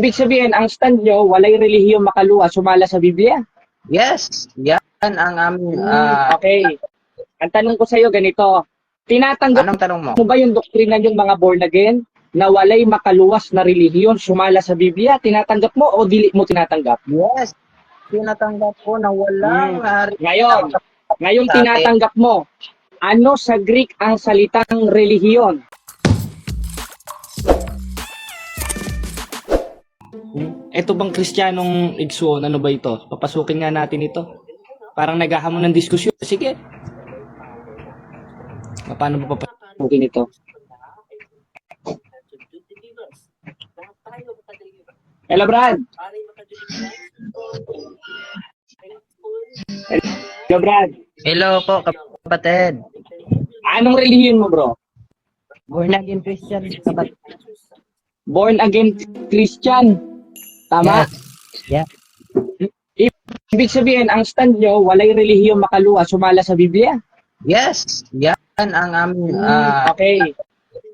Ibig sabihin, ang stand nyo, walay relihiyong makaluwa, sumala sa Biblia. Yes, yan ang aming, ah, okay. Ang tanong ko sa iyo ganito, tinatanggap anong tanong mo? mo ba yung doktrina yung mga born again na walay makaluwas na relihiyon sumala sa Biblia? Tinatanggap mo o dili mo tinatanggap? Yes, tinatanggap ko na walang Hmm. ah, Ngayon, ngayong tinatanggap mo, ano sa Greek ang salitang relihiyon? Ito bang kristyanong igsuon? Ano ba ito? Papasukin nga natin ito. Parang naghahamon ng diskusyon. Sige. Paano ba papasukin ito? Hello, Brad. Hello, Brad. Hello po, kapatid. Anong relihiyon mo, bro? Born again Christian, kapatid. Born again Christian. Tama? Yeah. Ibig sabihin, ang stand nyo, walay relihiyong makaluwa, sumala sa Biblia. Yes, yan ang aming, Hmm, ah, okay.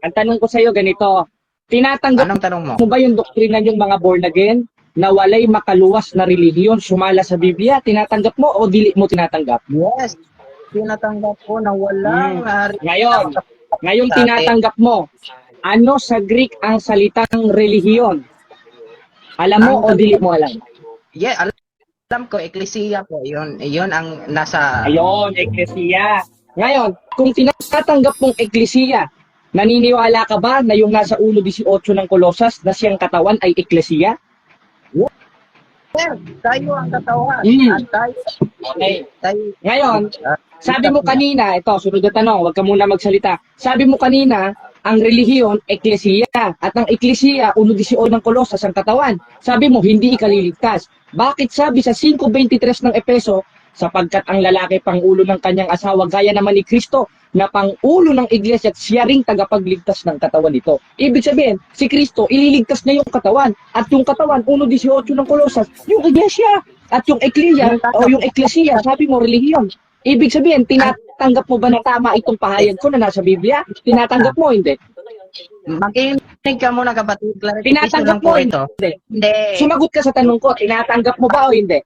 Ang tanong ko sa iyo ganito, tinatanggap anong tanong mo? mo ba yung doktrina yung mga born again na walay makaluwas na relihiyon sumala sa Biblia? Tinatanggap mo o dili mo tinatanggap? Yes, tinatanggap ko na walang Hmm. ah, Ngayon, atin. tinatanggap mo, ano sa Greek ang salitang relihiyon? Alam mo o dili mo alam? Yeah, alam, alam ko, eklesiya po, yun, yun ang nasa, Ayon, eklesiya. Ngayon, kung tinatanggap mong eklesiya, naniniwala ka ba na yung nasa 1.18 ng Kolosas na siyang katawan ay eklesiya? Sir, tayo ang katawan, at tayo, Okay. tayo, Ngayon, sabi mo kanina, ito, sunod na tanong, huwag ka muna magsalita. Sabi mo kanina, ang relihiyon, eklesiya. At ang eklesiya, 1.18 ng Kolosas, ang katawan. Sabi mo, hindi ikaliligtas. Bakit sabi sa 5.23 ng Epeso, sapagkat ang lalaki pangulo ng kanyang asawa, gaya naman ni Kristo, na pangulo ng iglesia at siya ring tagapagligtas ng katawan nito. Ibig sabihin, si Kristo, ililigtas niya yung katawan. At yung katawan, 1.18 ng Kolosas, yung iglesia. At yung eklesia, o yung eklesiya, sabi mo, relihiyon. Ibig sabihin, tinatanggap mo ba na tama itong pahayag ko na nasa Biblia? Tinatanggap mo, hindi? makinig ka muna kapatid, clarification Tinatanggap lang po mo, ito. hindi? Hindi, Sumagot ka sa tanong ko, tinatanggap mo ba o hindi?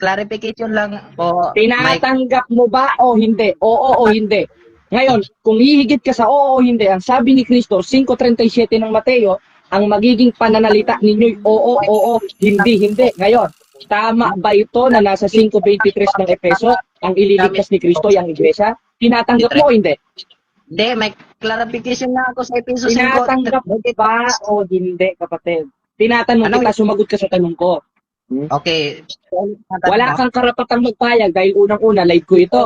clarification lang po. May, Tinatanggap mo ba o hindi? Oo o hindi? Ngayon, kung hihigit ka sa oo o hindi, ang sabi ni Kristo, 5.37 ng Mateo, ang magiging pananalita ninyo'y oo, oo, hindi, hindi. Ngayon, tama ba ito na nasa 5.23 ng Epeso, ang ililigtas ni Kristo, yung iglesia? Tinatanggap mo o hindi? hindi, may clarification na ako sa episode 5. Tinatanggap mo ba o hindi, kapatid? Tinatanong Ano- kita, sumagot ka sa tanong ko. Okay. Wala kang karapatang magpayag dahil unang-una, live ko ito.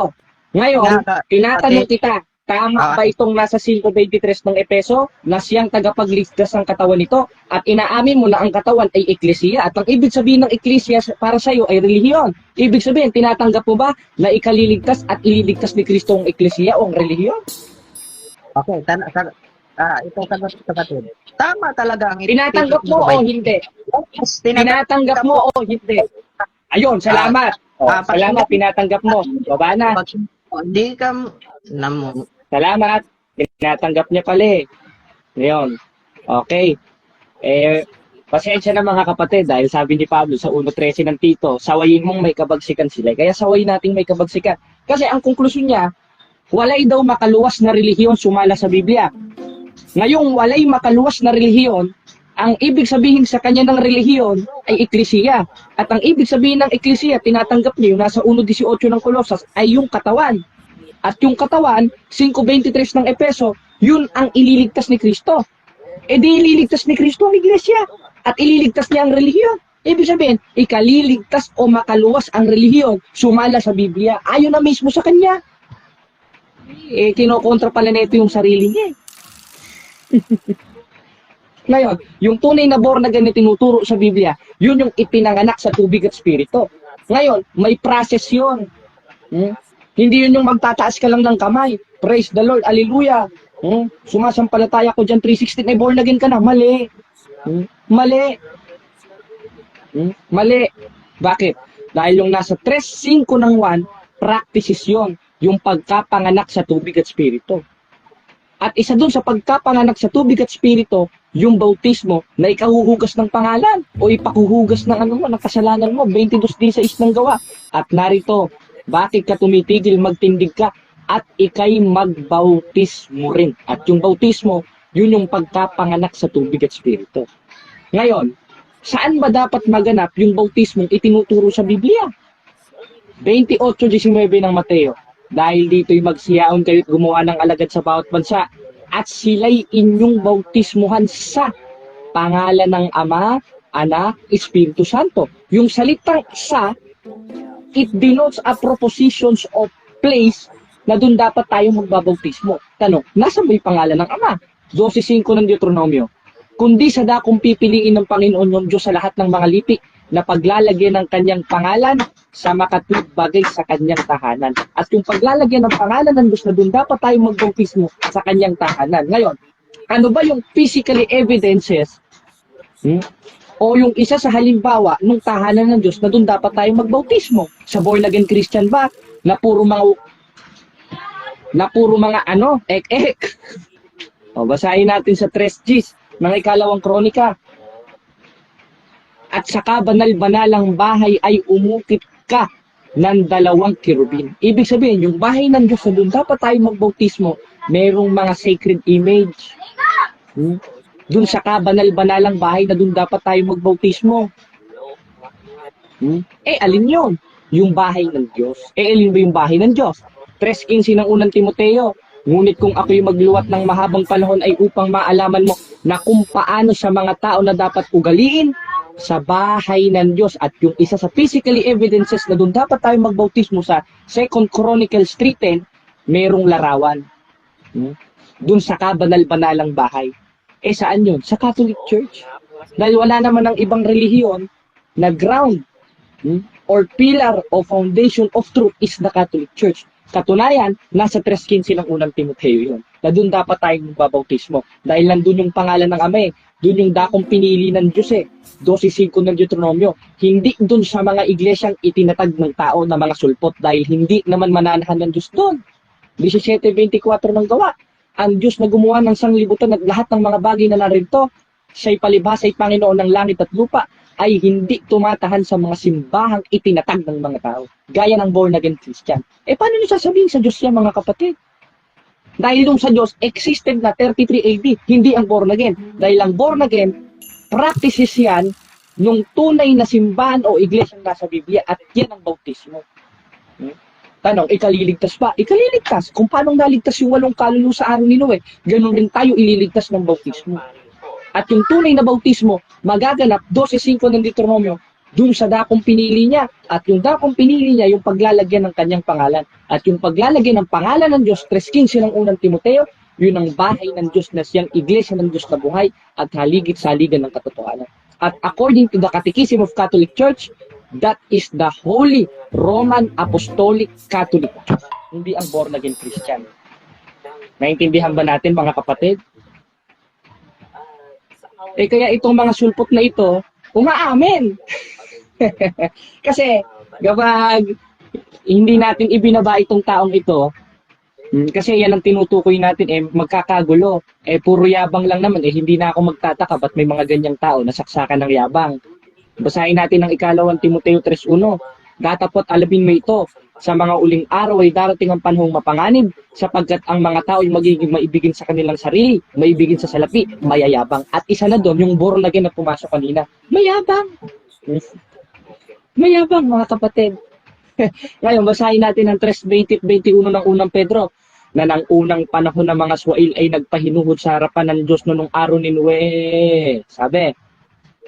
Ngayon, tinatanong kita, tama Ah. ba itong nasa 5.23 ng Epeso na siyang tagapagligtas ng katawan nito at inaamin mo na ang katawan ay eklesiya at ang ibig sabihin ng eklesiya para sa iyo ay relihiyon. Ibig sabihin, tinatanggap mo ba na ikaliligtas at ililigtas ni Kristo ang eklesiya o ang relihiyon? Okay, tan tan ah, ito sagot kapatid. Tama talaga ang Tinatanggap mo o hindi? Yes, tinatanggap Tinatanggap mo o hindi? Ayun, salamat. O, Ah, pag- salamat, tinatanggap mo. Baba na. Hindi ka namo Salamat. Tinatanggap niya pala eh. Ngayon. Okay. Eh, pasensya na mga kapatid dahil sabi ni Pablo sa 1.13 ng Tito, sawayin mong may kabagsikan sila. Kaya sawayin nating may kabagsikan. Kasi ang konklusyon niya, walay daw makaluwas na relihiyon sumala sa Biblia. Ngayong walay makaluwas na relihiyon, ang ibig sabihin sa kanya ng relihiyon ay eklesiya. At ang ibig sabihin ng eklesiya, tinatanggap niya yung nasa 1.18 ng Kolosas ay yung katawan. At yung katawan, 5.23 ng Epeso, yun ang ililigtas ni Kristo. E di ililigtas ni Kristo ang iglesia. At ililigtas niya ang relihiyon. Ibig sabihin, ikaliligtas o makaluwas ang relihiyon, sumala sa Biblia, ayon na mismo sa kanya. Eh, kinokontra pala nito yung sarili niya. eh. Ngayon, yung tunay na born again na tinuturo sa Biblia, yun yung ipinanganak sa tubig at spirito. Ngayon, may process yun. Hmm? Hindi yun yung magtataas ka lang ng kamay. Praise the Lord, hallelujah. Hmm? Sumasampalataya ko dyan, 316, eh born again ka na. Mali. Hmm? Mali. Hmm? Mali. Bakit? Dahil yung nasa 3.5 ng 1, practices yon yung pagkapanganak sa tubig at spirito. At isa dun sa pagkapanganak sa tubig at spirito, yung bautismo na ikahuhugas ng pangalan o ipakuhugas ng ano mo, ng kasalanan mo, 22.16 ng gawa. At narito, bakit ka tumitigil magtindig ka at ikay magbautismo rin. At yung bautismo, yun yung pagkapanganak sa tubig at spirito. Ngayon, saan ba dapat maganap yung bautismong itinuturo sa Biblia? 28.19 ng Mateo. Dahil dito'y magsiyaon kayo't gumawa ng alagad sa bawat bansa at sila'y inyong bautismuhan sa pangalan ng Ama, Anak, Espiritu Santo. Yung salitang sa, it denotes a propositions of place na doon dapat tayo magbabautismo. Tanong, nasa ba yung pangalan ng Ama? 12.5 ng Deuteronomio. Kundi sa dakong pipiliin ng Panginoon yung Diyos sa lahat ng mga lipi na paglalagyan ng kanyang pangalan sa makatwid bagay sa kanyang tahanan. At yung paglalagyan ng pangalan ng Diyos na doon dapat tayo magbautismo sa kanyang tahanan. Ngayon, ano ba yung physically evidences hmm? O yung isa sa halimbawa nung tahanan ng Diyos na doon dapat tayo magbautismo? Sa born again Christian ba na puro mga na puro mga ano, ek-ek. O, basahin natin sa 3 Gs ng ikalawang kronika. At sa kabanal-banalang bahay ay umukit ka ng dalawang kirubin. Ibig sabihin, yung bahay ng Diyos na doon dapat tayo magbautismo, merong mga sacred image. Hmm? Doon sa kabanal-banalang bahay na doon dapat tayo magbautismo. Hmm? Eh, alin yon? Yung bahay ng Diyos. Eh, alin ba yung bahay ng Diyos? 3.15 ng unang Timoteo. Ngunit kung ako'y magluwat ng mahabang panahon ay upang maalaman mo na kung paano sa mga tao na dapat ugaliin sa bahay ng Diyos at yung isa sa physically evidences na doon dapat tayo magbautismo sa 2 Chronicles 3.10 merong larawan. Hmm? Doon sa kabanal-banalang bahay. Eh saan yun? Sa Catholic Church. Dahil wala naman ng ibang relihiyon na ground hmm, or pillar o foundation of truth is the Catholic Church. Katunayan, nasa 3.15 ng unang Timoteo yun. Na doon dapat tayong babautismo. Dahil nandun yung pangalan ng Ama eh. Doon yung dakong pinili ng Diyos eh. 12.5 ng Deuteronomio. Hindi doon sa mga iglesyang itinatag ng tao na mga sulpot dahil hindi naman mananahan ng Diyos doon. 17.24 ng gawa. Ang Diyos na gumawa ng sanglibutan at lahat ng mga bagay na narito, siya'y palibhasa'y Panginoon ng langit at lupa, ay hindi tumatahan sa mga simbahang itinatag ng mga tao. Gaya ng born again Christian. Eh paano nyo sasabihin sa Diyos yan mga kapatid? Dahil yung sa Diyos, existed na 33 AD, hindi ang born again. Dahil ang born again, practices yan nung tunay na simbahan o iglesia na nasa Biblia at yan ang bautismo. Hmm? Tanong, ikaliligtas ba? Ikaliligtas. Kung paano naligtas yung walong kaluluwa sa araw ni Noe, ganun rin tayo ililigtas ng bautismo. At yung tunay na bautismo, magaganap 12.5 ng Deuteronomio, dun sa dakong pinili niya. At yung dakong pinili niya, yung paglalagyan ng kanyang pangalan. At yung paglalagyan ng pangalan ng Diyos, 3.15 ng unang Timoteo, yun ang bahay ng Diyos na siyang iglesia ng Diyos na buhay at haligit sa ligan ng katotohanan. At according to the Catechism of Catholic Church, that is the Holy Roman Apostolic Catholic. Hindi ang born again Christian. Naintindihan ba natin mga kapatid? Eh kaya itong mga sulpot na ito, umaamin. Kasi kapag hindi natin ibinaba itong taong ito, mm, kasi yan ang tinutukoy natin, eh magkakagulo. Eh puro yabang lang naman, eh hindi na ako magtataka ba't may mga ganyang tao na saksakan ng yabang. Basahin natin ang ikalawang Timoteo 3.1. Datapot alabin mo ito, sa mga uling araw ay darating ang panahong mapanganib sapagkat ang mga tao ay magiging maibigin sa kanilang sarili, maibigin sa salapi, mayayabang. At isa na doon, yung born again na pumasok kanina, mayabang. Mayabang mga kapatid. Ngayon, basahin natin ang 3.20 21 ng unang Pedro na ng unang panahon ng mga Swail ay nagpahinuhod sa harapan ng Diyos no nung araw ni Noe. Sabi,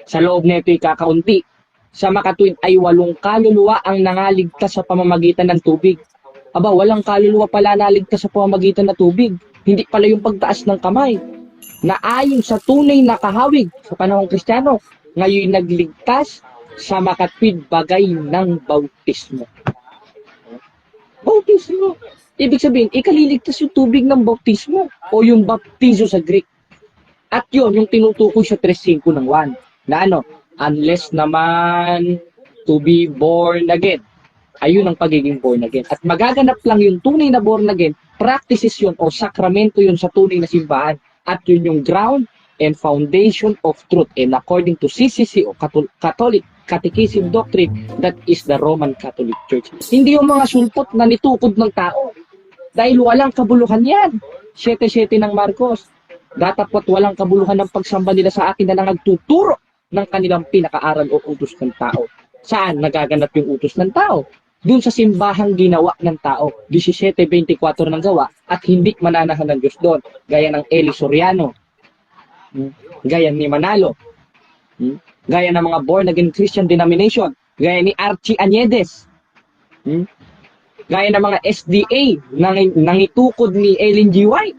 sa loob nito'y kakaunti. Sa makatuwid ay walong kaluluwa ang nangaligtas sa pamamagitan ng tubig. Aba, walang kaluluwa pala naligtas sa pamamagitan ng tubig. Hindi pala yung pagtaas ng kamay. Na ayon sa tunay na kahawig sa panahong kristyano, ngayon nagligtas sa makatwid bagay ng bautismo. Bautismo. Ibig sabihin, ikaliligtas yung tubig ng bautismo o yung baptizo sa Greek. At yun, yung tinutukoy sa 3.5 ng 1. Na ano, unless naman to be born again. Ayun ang pagiging born again. At magaganap lang yung tunay na born again, practices yun o sakramento yun sa tunay na simbahan. At yun yung ground and foundation of truth and according to CCC o Cathol- Catholic Catechism Doctrine that is the Roman Catholic Church. Hindi yung mga sulpot na nitukod ng tao. Dahil walang kabuluhan yan. 7-7 ng Marcos. Datapot walang kabuluhan ng pagsamba nila sa akin na lang nagtuturo ng kanilang pinakaaral o utos ng tao. Saan nagaganap yung utos ng tao? Doon sa simbahang ginawa ng tao. 17.24 ng gawa at hindi mananahan ng Diyos doon. Gaya ng Eli Soriano. Hmm? Gaya ni Manalo. Hmm? Gaya ng mga born again Christian denomination. Gaya ni Archie Añedes. Hmm? Gaya ng mga SDA nang nangitukod ni Ellen G. White.